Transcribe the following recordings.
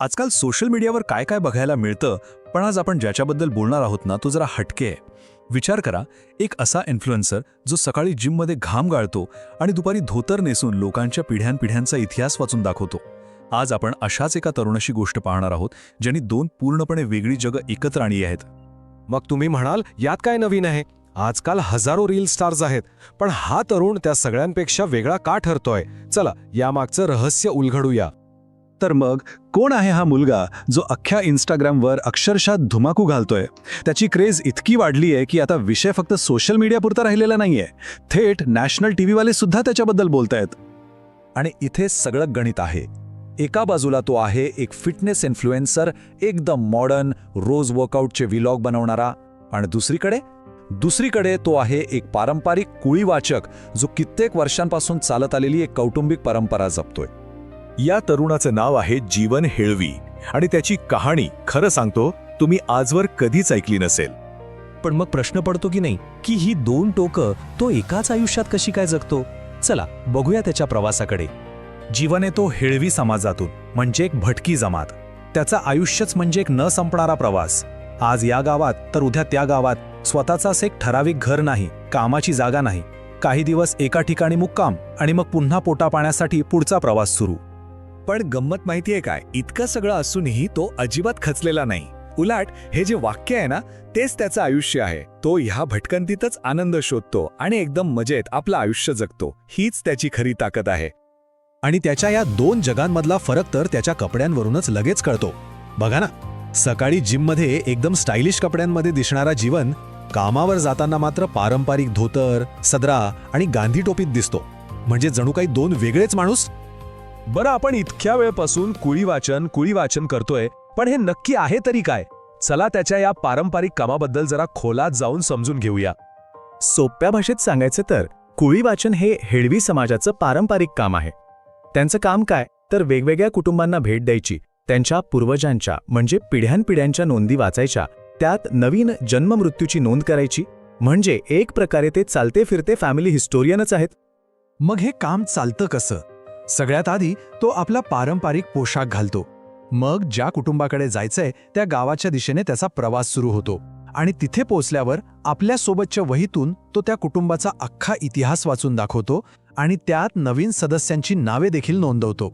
आजकाल सोशल मीडियावर काय काय बघायला मिळतं पण आज आपण ज्याच्याबद्दल बोलणार आहोत ना तो जरा हटके आहे. विचार करा एक असा इन्फ्लुएन्सर जो सकाळी जिममध्ये घाम गाळतो आणि दुपारी धोतर नेसून लोकांच्या पिढ्यानपिढ्यांचा इतिहास वाचून दाखवतो. आज आपण अशाच एका तरुणाशी गोष्ट पाहणार आहोत ज्यांनी दोन पूर्णपणे वेगळी जगं एकत्र आणली आहेत. मग तुम्ही म्हणाल यात काय नवीन आहे? आजकाल हजारो रील स्टार्स आहेत पण हा तरुण त्या सगळ्यांपेक्षा वेगळा का ठरतोय? चला यामागचं रहस्य उलघडूया तर मग कोण आहे हा मुलगा जो अख्ख्या इंस्टाग्रामवर अक्षरशः धुमाकू घालतोय? त्याची क्रेज इतकी वाढली आहे की आता विषय फक्त सोशल मीडियापुरता राहिलेला नाहीये. थेट नॅशनल टी व्हीवाले सुद्धा त्याच्याबद्दल बोलतायत. आणि इथे सगळं गणित आहे. एका बाजूला तो आहे एक फिटनेस इन्फ्लुएन्सर एकदम मॉडर्न रोज वर्कआउटचे व्हिलॉग बनवणारा. आणि दुसरीकडे? दुसरीकडे तो आहे एक पारंपरिक कुळीवाचक जो कित्येक वर्षांपासून चालत आलेली एक कौटुंबिक परंपरा जपतोय. या तरुणाचं नाव आहे जीवन हेळवी. आणि त्याची कहाणी खरं सांगतो तुम्ही आजवर कधीच ऐकली नसेल. पण मग प्रश्न पडतो की नाही की ही दोन टोकं तो एकाच आयुष्यात कशी काय जगतो? चला बघूया त्याच्या प्रवासाकडे. जीवन येतो हेळवी समाजातून म्हणजे एक भटकी जमात. त्याचं आयुष्यच म्हणजे एक न संपणारा प्रवास. आज या गावात तर उद्या त्या गावात स्वतःचाच एक ठराविक घर नाही कामाची जागा नाही. काही दिवस एका ठिकाणी मुक्काम आणि मग पुन्हा पोटा पाण्यासाठी पुढचा प्रवास सुरू. पण गंमत माहितीये काय? इतकं सगळं असूनही तो अजिबात खचलेला नाही. उलाट हे जे वाक्य आहे ना तेच त्याचं आयुष्य आहे. तो ह्या भटकंतीतच आनंद शोधतो आणि एकदम मजेत आपलं आयुष्य जगतो. हीच त्याची खरी ताकद आहे. आणि त्याच्या या दोन जगांमधला फरक तर त्याच्या कपड्यांवरूनच लगेच कळतो. बघा ना सकाळी जिममध्ये एकदम स्टायलिश कपड्यांमध्ये दिसणारा जीवन कामावर जाताना मात्र पारंपरिक धोतर सदरा आणि गांधी टोपीत दिसतो. म्हणजे जणू काही दोन वेगळेच माणूस? बरं आपण इतक्या वेळपासून कुळी वाचन कुळी वाचन करतोय पण हे नक्की आहे तरी काय? चला त्याच्या या पारंपरिक कामाबद्दल जरा खोलात जाऊन समजून घेऊया. सोप्या भाषेत सांगायचं तर कुळी वाचन हे हेळवी समाजाचं पारंपरिक काम आहे. त्यांचं काम काय? तर वेगवेगळ्या कुटुंबांना भेट द्यायची त्यांच्या पूर्वजांच्या म्हणजे पिढ्यानपिढ्यांच्या नोंदी वाचायच्या त्यात नवीन जन्ममृत्यूची नोंद करायची म्हणजे एक प्रकारे ते चालते फिरते फॅमिली हिस्टोरियनच आहेत. मग हे काम चालतं कसं? सगळ्यात आधी तो आपला पारंपरिक पोशाख घालतो. मग ज्या कुटुंबाकडे जायचंय त्या गावाच्या दिशेने त्याचा प्रवास सुरू होतो. आणि तिथे पोचल्यावर आपल्या सोबतच्या वहीतून तो त्या कुटुंबाचा अख्खा इतिहास वाचून दाखवतो आणि त्यात नवीन सदस्यांची नावे देखील नोंदवतो.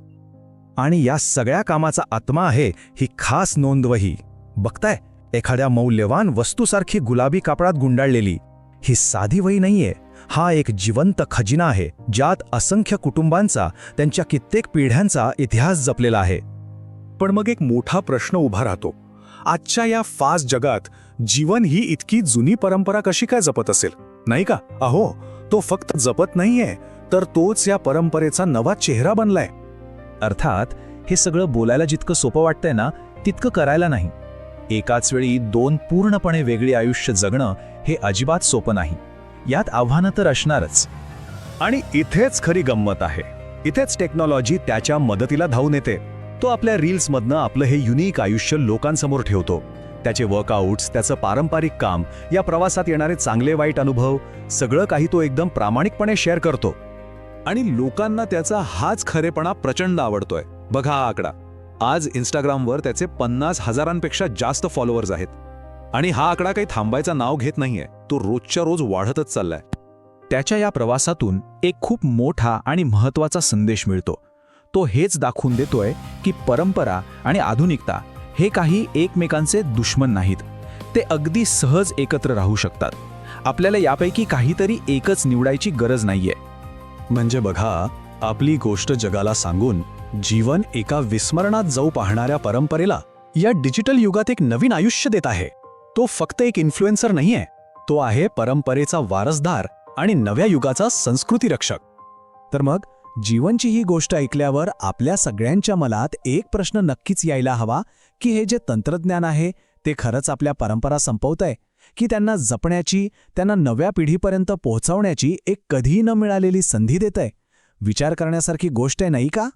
आणि या सगळ्या कामाचा आत्मा आहे ही खास नोंदवही बघताय एखाद्या मौल्यवान वस्तूसारखी गुलाबी कापडात गुंडाळलेली. ही साधी वही नाहीये. हा एक जिवंत खजिना आहे ज्यात असंख्य कुटुंबांचा त्यांच्या कित्येक पिढ्यांचा इतिहास जपलेला आहे. पण मग एक मोठा प्रश्न उभा राहतो. आजच्या या फास्ट जगात जीवन ही इतकी जुनी परंपरा कशी काय जपत असेल? नाही का? अहो तो फक्त जपत नाहीये तर तोच या परंपरेचा नवा चेहरा बनलाय. अर्थात हे सगळं बोलायला जितकं सोपं वाटतंय ना तितकं करायला नाही. एकाच वेळी दोन पूर्णपणे वेगळी आयुष्य जगणं हे अजिबात सोपं नाही. यात आव्हानं तर असणारच. आणि इथेच खरी गंमत आहे. इथेच टेक्नॉलॉजी त्याच्या मदतीला धावून येते. तो आपल्या रील्समधनं आपलं हे युनिक आयुष्य लोकांसमोर ठेवतो. त्याचे वर्कआउट्स त्याचं पारंपरिक काम या प्रवासात येणारे चांगले वाईट अनुभव सगळं काही तो एकदम प्रामाणिकपणे शेअर करतो. आणि लोकांना त्याचा हाच खरेपणा प्रचंड आवडतोय. बघा हा आकडा. आज इंस्टाग्रामवर त्याचे पन्नास हजारांपेक्षा जास्त फॉलोअर्स आहेत. आणि हा आकडा काही थांबायचा नाव घेत नाहीये. तो रोजच्या रोज वाढतच चाललाय. त्याच्या या प्रवासातून एक खूप मोठा आणि महत्त्वाचा संदेश मिळतो. तो हेच दाखवून देतोय की परंपरा आणि आधुनिकता हे काही एकमेकांचे दुश्मन नाहीत. ते अगदी सहज एकत्र राहू शकतात. आपल्याला यापैकी काहीतरी एकच निवडायची गरज नाहीये. म्हणजे बघा आपली गोष्ट जगाला सांगून जीवन एका विस्मरणात जाऊ पाहणाऱ्या परंपरेला या डिजिटल युगात एक नवीन आयुष्य देत आहे. तो फक्त एक इन्फ्लुएन्सर नाहीये. तो आहे परंपरेचा वारसदार आणि नव्या युगाचा संस्कृती रक्षक. तर मग जीवनची ही गोष्ट ऐकल्यावर आपल्या सगळ्यांच्या मनात एक प्रश्न नक्कीच यायला हवा की हे जे तंत्रज्ञान आहे ते खरंच आपल्या परंपरा संपवतंय? की त्यांना जपण्याची त्यांना नव्या पिढीपर्यंत पोहोचवण्याची एक कधीही न मिळालेली संधी देतंय? विचार करण्यासारखी गोष्ट आहे नाही का?